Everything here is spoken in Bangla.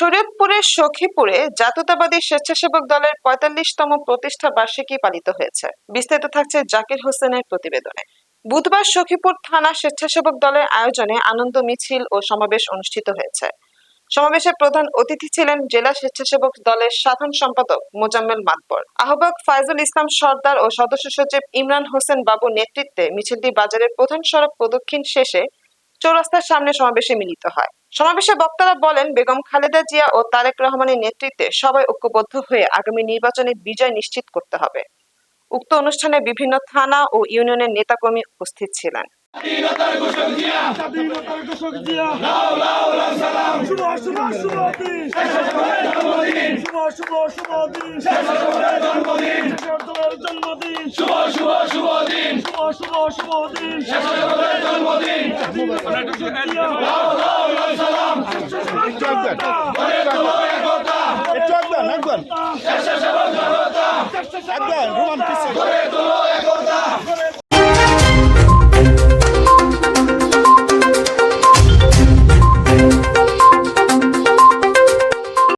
শরীয়তপুরের সখীপুরে জাতীয়তাবাদী স্বেচ্ছাসেবক দলের পঁয়তাল্লিশতম প্রতিষ্ঠা বার্ষিকী পালিত হয়েছে। বিস্তারিত থাকছে জাকির হোসেনের প্রতিবেদনে। বুধবার সখীপুর থানা স্বেচ্ছাসেবক দলের আয়োজনে আনন্দ মিছিল ও সমাবেশ অনুষ্ঠিত হয়েছে। সমাবেশে প্রধান অতিথি ছিলেন জেলা স্বেচ্ছাসেবক দলের সাধারণ সম্পাদক মোজাম্মেল মাতবর। আহ্বায়ক ফাইজুল ইসলাম সর্দার ও সদস্য সচিব ইমরান হোসেন বাবুর নেতৃত্বে মিছিলটি বাজারের প্রধান সড়ক প্রদক্ষিণ শেষে চৌরাস্তার সামনে সমাবেশে মিলিত হয়। সমাবেশে বক্তারা বলেন বেগম খালেদা জিয়া ও তারেক রহমানের নেতৃত্বে সবাই ঐক্যবদ্ধ হয়ে আগামী নির্বাচনে বিজয় নিশ্চিত করতে হবে। উক্ত অনুষ্ঠানে বিভিন্ন থানা ও ইউনিয়নের নেতাকর্মী উপস্থিত ছিলেন। স্বাধীনতার একবার গড়ে তোলো একতা একটু একবার একবার স্বেচ্ছাসেবক জনতা একবার রোমান